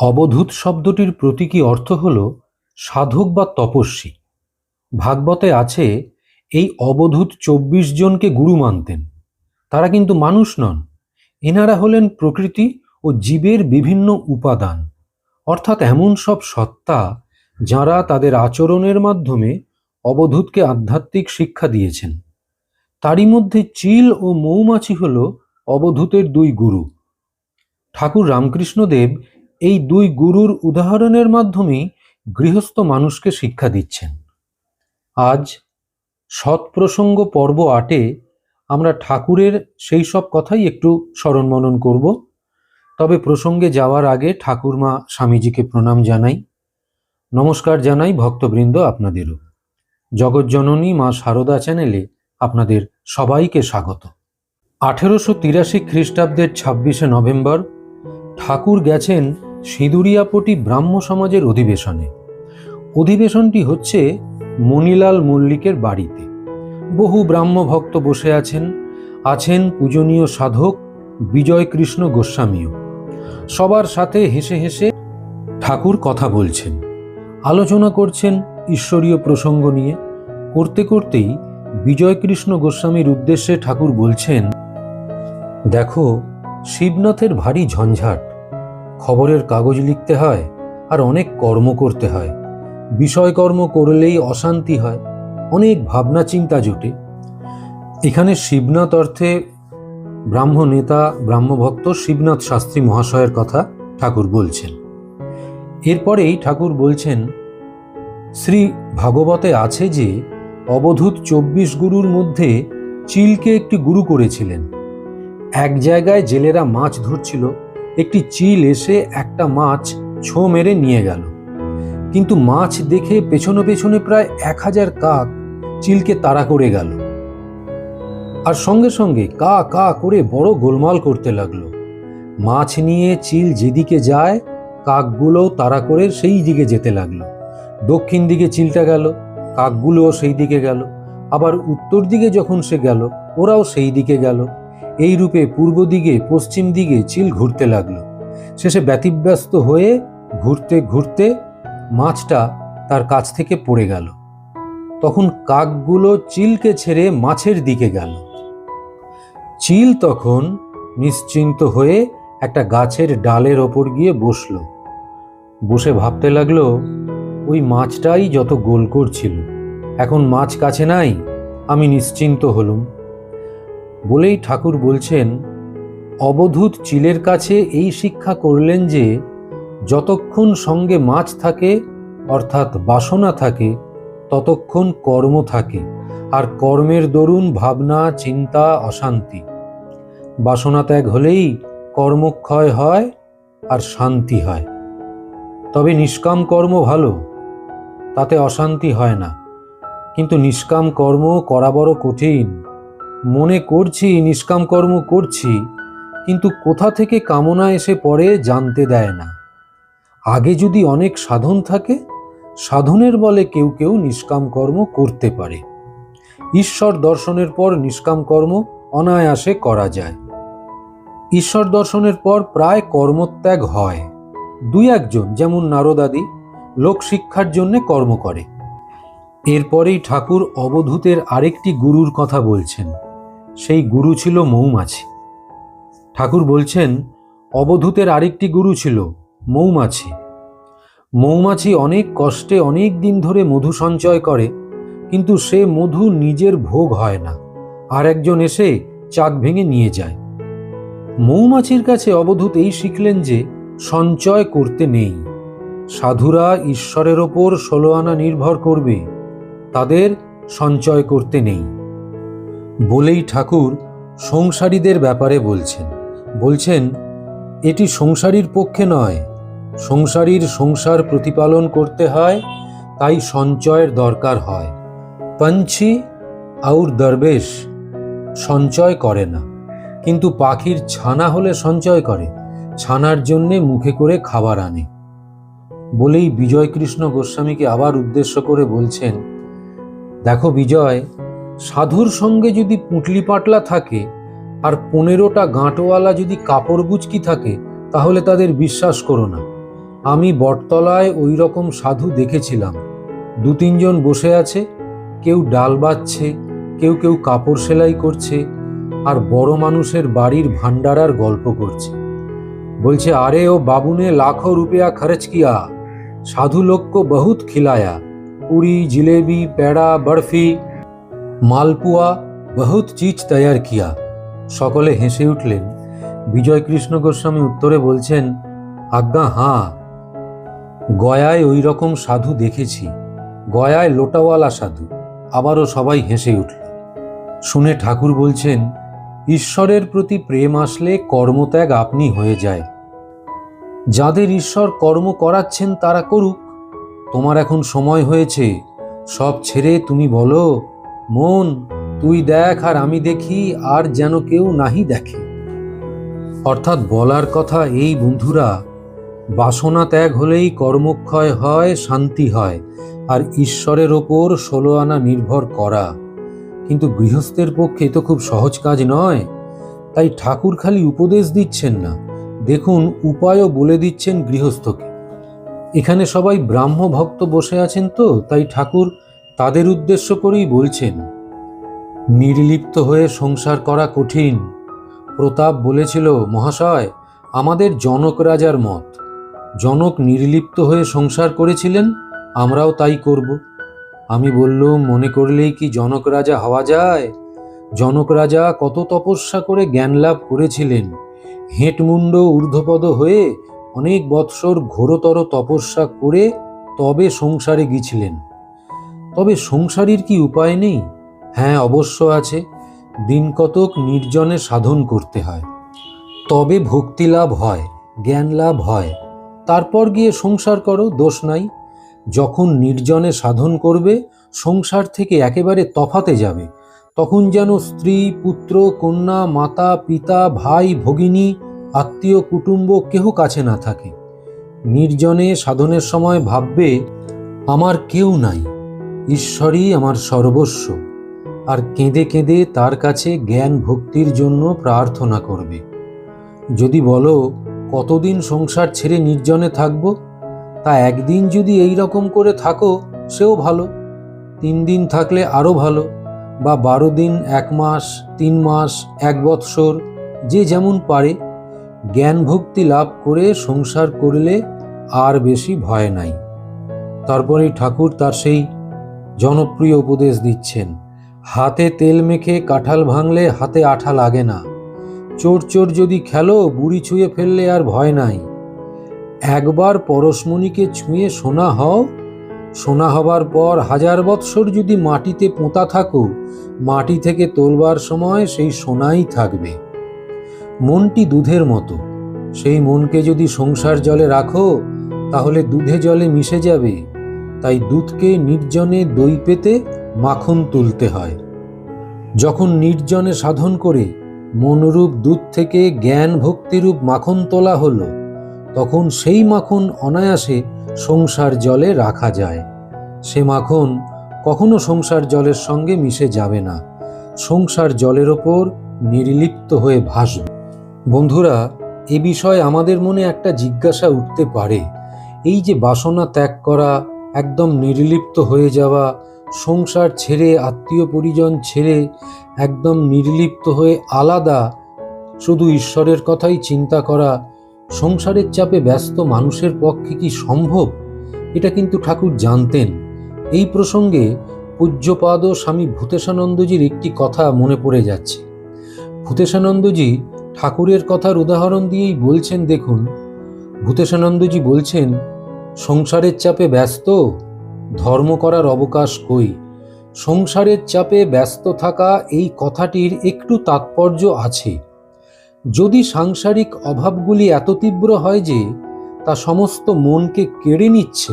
অবধূত শব্দটির প্রতীকী অর্থ হল সাধক বা তপস্বী। ভাগবতে আছে, এই অবধূত চব্বিশ জনকে গুরু মানতেন। তারা কিন্তু মানুষ নন। এনারা হলেন প্রকৃতি ও জীবের বিভিন্ন উপাদান। অর্থাৎ এমন সব সত্তা যারা তাদের আচরণের মাধ্যমে অবধূতকে আধ্যাত্মিক শিক্ষা দিয়েছেন। তারই মধ্যে চিল ও মৌমাছি হল অবধূতের দুই গুরু। ঠাকুর রামকৃষ্ণদেব এই দুই গুরুর উদাহরণের মাধ্যমেই গৃহস্থ মানুষকে শিক্ষা দিচ্ছেন। আজ সৎপ্রসঙ্গ পর্ব আটে আমরা ঠাকুরের সেই সব কথাই একটু স্মরণ মনন করব। তবে প্রসঙ্গে যাওয়ার আগে ঠাকুরমা স্বামীজিকে প্রণাম জানাই। নমস্কার জানাই ভক্তবৃন্দ আপনাদেরও। জগজ্জননী মা সারদা চ্যানেলে আপনাদের সবাইকে স্বাগত। আঠেরোশো তিরাশি খ্রিস্টাব্দের ছাব্বিশে নভেম্বর ঠাকুর গেছেন সিঁদুরিয়াপটি ব্রাহ্ম সমাজের অধিবেশনে। অধিবেশনটি হচ্ছে মণিলাল মল্লিকের বাড়িতে। বহু ব্রাহ্ম ভক্ত বসে আছেন আছেন পূজনীয় সাধক বিজয় কৃষ্ণ গোস্বামীও। সবার সাথে হেসে হেসে ঠাকুর কথা বলছেন, আলোচনা করছেন ঈশ্বরীয় প্রসঙ্গ নিয়ে। করতে করতেই বিজয় কৃষ্ণ গোস্বামীর উদ্দেশ্যে ঠাকুর বলছেন, দেখো, শিবনাথের ভারী ঝঞ্ঝাট খবরের কাগজ লিখতে হয় আর অনেক কর্ম করতে হয়। বিষয়কর্ম করলেই অশান্তি হয়, অনেক ভাবনা চিন্তা জোটে। এখানে শিবনাথ অর্থে ব্রাহ্ম নেতা ব্রাহ্মভক্ত শিবনাথ শাস্ত্রী মহাশয়ের কথা ঠাকুর বলছেন। এরপরেই ঠাকুর বলছেন, শ্রী ভাগবতে আছে যে, অবধূত চব্বিশ গুরুর মধ্যে চিলকে একটি গুরু করেছিলেন। এক জায়গায় জেলেরা মাছ ধরছিল একটি চিল এসে একটা মাছ ছো মেরে নিয়ে গেল। কিন্তু মাছ দেখে পেছনে পেছনে প্রায় এক হাজার কাক চিলকে তাড়া করে গেল। আর সঙ্গে সঙ্গে কা কা করে বড় গোলমাল করতে লাগল। মাছ নিয়ে চিল যেদিকে যায় কাকগুলো তাড়া করে সেই দিকে যেতে লাগল। দক্ষিণ দিকে চিলটা গেল, কাকগুলোও সেই দিকে গেল। আবার উত্তর দিকে যখন সে গেল, ওরাও সেই দিকে গেল। এই রূপে পূর্ব দিকে, পশ্চিম দিকে চিল ঘুরতে লাগল। শেষে ব্যতিব্যস্ত হয়ে ঘুরতে ঘুরতে মাছটা তার কাছ থেকে পড়ে গেল। তখন কাকগুলো চিলকে ছেড়ে মাছের দিকে গেল। চিল তখন নিশ্চিন্ত হয়ে একটা গাছের ডালের ওপর গিয়ে বসল। বসে ভাবতে লাগল, ওই মাছটাই যত গোল করছিল, এখন মাছ কাছে নাই, আমি নিশ্চিন্ত হলুম। বলেই ঠাকুর বলছেন, অবধূত চিলের কাছে এই শিক্ষা করলেন যে, যতক্ষণ সঙ্গে মাছ থাকে, অর্থাৎ বাসনা থাকে, ততক্ষণ কর্ম থাকে, আর কর্মের দরুন ভাবনা, চিন্তা, অশান্তি। বাসনা ত্যাগ হলেই কর্মক্ষয় হয়, আর শান্তি হয়। তবে নিষ্কাম কর্ম ভালো, তাতে অশান্তি হয় না। কিন্তু নিষ্কাম কর্ম করা বড় কঠিন। মনে করছি, নিষ্কাম কর্ম করছি, কিন্তু কোথা থেকে কামনা এসে পড়ে জানতে দেয় না। আগে যদি অনেক সাধন থাকে, সাধনের বলে কেউ কেউ নিষ্কাম কর্ম করতে পারে। ঈশ্বর দর্শনের পর নিষ্কাম কর্ম অনায়াসে করা যায়। ঈশ্বর দর্শনের পর প্রায় কর্মত্যাগ হয়। দুই একজন, যেমন নারদাদি লোকশিক্ষার জন্যে কর্ম করে। এরপরেই ঠাকুর অবধূতের আরেকটি গুরুর কথা বলছেন। সেই গুরু ছিল মৌমাছি। ঠাকুর বলছেন, অবধূতের আরেকটি গুরু ছিল মৌমাছি। মৌমাছি অনেক কষ্টে অনেক দিন ধরে মধু সঞ্চয় করে, কিন্তু সে মধু নিজের ভোগ হয় না, আর একজন এসে চাক ভেঙে নিয়ে যায়। মৌমাছির কাছে অবধূত এই শিখলেন যে সঞ্চয় করতে নেই। সাধুরা ঈশ্বরের ওপর ষোলো আনা নির্ভর করবে, তাদের সঞ্চয় করতে নেই। বলেই ঠাকুর সংসারীদের ব্যাপারে বলছেন। বলছেন, এটি সংসারীর পক্ষে নয়। সংসারীর সংসার প্রতিপালন করতে হয়, তাই সঞ্চয়ের দরকার হয়। পঞ্ছি আউর দরবেশ সঞ্চয় করে না। কিন্তু পাখির ছানা হলে সঞ্চয় করে, ছানার জন্যে মুখে করে খাবার আনে। বলেই বিজয় কৃষ্ণ গোস্বামীকে আবার উদ্দেশ্য করে বলছেন, দেখো বিজয় সাধুর সঙ্গে যদি পুঁটলি পাটলা থাকে আর পনেরোটা গাঁটওয়ালা যদি কাপড় গুচকি থাকে, তাহলে তাদের বিশ্বাস করো না। আমি বটতলায় ওই রকম সাধু দেখেছিলাম। দু তিনজন বসে আছে, কেউ ডাল বাচ্ছে কেউ কেউ কাপড় সেলাই করছে, আর বড় মানুষের বাড়ির ভান্ডারার গল্প করছে। বলছে, আরে ও বাবুনে লাখো রুপিয়া খরচ কিয়া। সাধু লোক বহুত খিলায়া। পুরি, জিলেবি প্যাড়া বরফি মালপুয়া বহুত চিজ তৈয়ার কিয়া। সকলে হেসে উঠলেন। বিজয় কৃষ্ণ গোস্বামী উত্তরে বলছেন, আজ্ঞা, হাঁ, গয়ায় ওই রকম সাধু দেখেছি। গয়ায় লোটাওয়ালা সাধু। আবারও সবাই হেসে উঠল। শুনে ঠাকুর বলছেন, ঈশ্বরের প্রতি প্রেম আসলে কর্মত্যাগ আপনি হয়ে যায়। যাদের ঈশ্বর কর্ম করাচ্ছেন তারা করুক। তোমার এখন সময় হয়েছে। সব ছেড়ে তুমি বলো মন, তুই দেখ আর আমি দেখি, আর যেন কেউ নাহি দেখে। অর্থাৎ বলার কথা এই বন্ধুরা, বাসনা ত্যাগ হলেই কর্মক্ষয় হয়, শান্তি হয়, আর ঈশ্বরের ওপর ষোলো আনা নির্ভর করা। কিন্তু গৃহস্থের পক্ষে তো খুব সহজ কাজ নয়। তাই ঠাকুর খালি উপদেশ দিচ্ছেন না। দেখুন, উপায়ও বলে দিচ্ছেন গৃহস্থকে। এখানে সবাই ব্রাহ্ম ভক্ত বসে আছেন তো, তাই ঠাকুর তাদের উদ্দেশ্য করেই বলছেন, নির্লিপ্ত হয়ে সংসার করা কঠিন। প্রতাপ বলেছিল, মহাশয়, আমাদের জনক রাজার মত। জনক নির্লিপ্ত হয়ে সংসার করেছিলেন, আমরাও তাই করব। আমি বললুম, মনে করলেই কি জনক রাজা হওয়া যায়? জনক রাজা কত তপস্যা করে জ্ঞান লাভ করেছিলেন। হেঁটমুণ্ড ঊর্ধ্বপদ হয়ে অনেক বৎসর ঘোরতর তপস্যা করে তবে সংসারে গিয়েছিলেন। তবে সংসারীর কি উপায় নেই? হ্যাঁ অবশ্য আছে। দিন কতক নির্জনে সাধন করতে হয়। তবে ভক্তি লাভ হয়, জ্ঞান লাভ হয়। তারপর গিয়ে সংসার করো, দোষ নাই। যখন নির্জনে সাধন করবে, সংসার থেকে একেবারে তফাতে যাবে। তখন যেন স্ত্রী, পুত্র, কন্যা, মাতা, পিতা, ভাই, ভগিনী, আত্মীয়, কুটুম্ব কেহ কাছে না থাকে। নির্জনে সাধনের সময় ভাববে, আমার কেউ নাই। ঈশ্বরই আমার সর্বস্ব। আর কেঁদে কেঁদে তার কাছে জ্ঞান ভক্তির জন্য প্রার্থনা করবে। যদি বলো, কতদিন সংসার ছেড়ে নির্জনে থাকব? তা একদিন যদি এই রকম করে থাকো, সেও ভালো। তিন দিন থাকলে আরও ভালো, বা বারো দিন, এক মাস, তিন মাস, এক বৎসর, যে যেমন পারে। জ্ঞান ভক্তি লাভ করে সংসার করলে আর বেশি ভয় নাই। তারপরে ঠাকুর তার সেই জনপ্রিয় উপদেশ দিচ্ছেন, হাতে তেল মেখে কাঁঠাল ভাঙলে হাতে আঠা লাগে না। চোর চোর যদি খেলো, বুড়ি ছুঁয়ে ফেললে আর ভয় নাই। একবার পরশমণিকে ছুঁয়ে সোনা হও, সোনা হবার পর হাজার বৎসর যদি মাটিতে পোঁতা থাকো, মাটি থেকে তোলবার সময় সেই সোনাই থাকবে। মনটি দুধের মতো, সেই মনকে যদি সংসার জলে রাখো, তাহলে দুধে জলে মিশে যাবে। তাই দুধকে নির্জনে দই পেতে মাখন তুলতে হয়। যখন নির্জনে সাধন করে মনরূপ দুধ থেকে জ্ঞান ভক্তিরূপ মাখন তোলা হলো, তখন সেই মাখন অনায়াসে সংসার জলে রাখা যায়। সে মাখন কখনো সংসার জলের সঙ্গে মিশে যাবে না। সংসার জলের ওপর নির্লিপ্ত হয়ে ভাসবে। বন্ধুরা, এ বিষয়ে আমাদের মনে একটা জিজ্ঞাসা উঠতে পারে। এই যে বাসনা ত্যাগ করা একদম নির্লিপ্ত হয়ে যাওয়া, সংসার ছেড়ে, আত্মীয় পরিজন ছেড়ে একদম নির্লিপ্ত হয়ে আলাদা। শুধু ঈশ্বরের কথাই চিন্তা করা, সংসারের চাপে ব্যস্ত মানুষের পক্ষে কি সম্ভব? এটা কিন্তু ঠাকুর জানতেন। এই প্রসঙ্গে পূজ্যপাদ স্বামী ভূতেশানন্দজির একটি কথা মনে পড়ে যাচ্ছে। ভূতেশানন্দজি ঠাকুরের কথার উদাহরণ দিয়েই বলছেন, দেখুন। ভূতেশানন্দজি বলছেন সংসারের চাপে ব্যস্ত, ধর্ম করার অবকাশ কই? সংসারের চাপে ব্যস্ত থাকা এই কথাটির একটু তাৎপর্য আছে। যদি সাংসারিক অভাবগুলি এত তীব্র হয় যে, তা সমস্ত মনকে কেড়ে নিচ্ছে,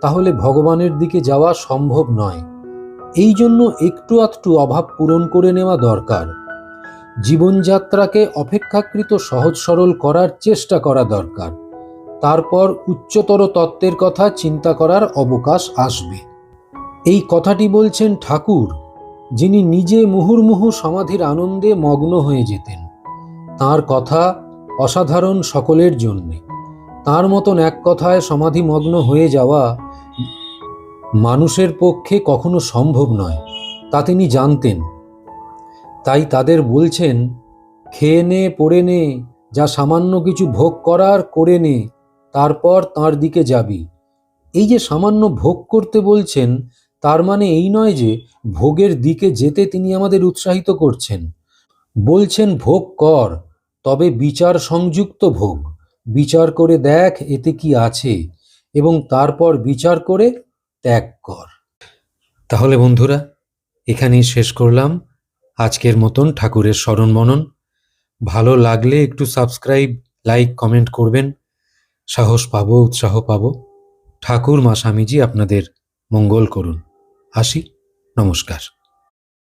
তাহলে ভগবানের দিকে যাওয়া সম্ভব নয়। এই জন্য একটু আধটু অভাব পূরণ করে নেওয়া দরকার। জীবনযাত্রাকে অপেক্ষাকৃত সহজ সরল করার চেষ্টা করা দরকার। তারপর উচ্চতর তত্ত্বের কথা চিন্তা করার অবকাশ আসবে। এই কথাটি বলছেন ঠাকুর, যিনি নিজে মুহুর্মুহু সমাধির আনন্দে মগ্ন হয়ে যেতেন। তার কথা অসাধারণ সকলের জন্যে। তার মতন এক কথায় সমাধিমগ্ন হয়ে যাওয়া মানুষের পক্ষে কখনো সম্ভব নয়, তা তিনি জানতেন। তাই তাদের বলছেন, খেয়ে নে, পড়ে নে, যা সামান্য কিছু ভোগ করার, করে নে। তারপর তার দিকে যাবি। এই যে সামান্য ভোগ করতে বলছেন, তার মানে এই নয় যে ভোগের দিকে যেতে তিনি আমাদের উৎসাহিত করছেন। বলছেন, ভোগ কর, তবে বিচার সংযুক্ত ভোগ। বিচার করে দেখ এতে কি আছে, এবং তারপর বিচার করে ত্যাগ কর। তাহলে বন্ধুরা, এখানেই শেষ করলাম। আজকের মতন ঠাকুরের স্মরণ মনন। ভালো লাগলে একটু সাবস্ক্রাইব লাইক কমেন্ট করবেন। সাহস পাব উৎসাহ পাব। ঠাকুর মা স্বামীজি আপনাদের মঙ্গল করুন। আসি নমস্কার।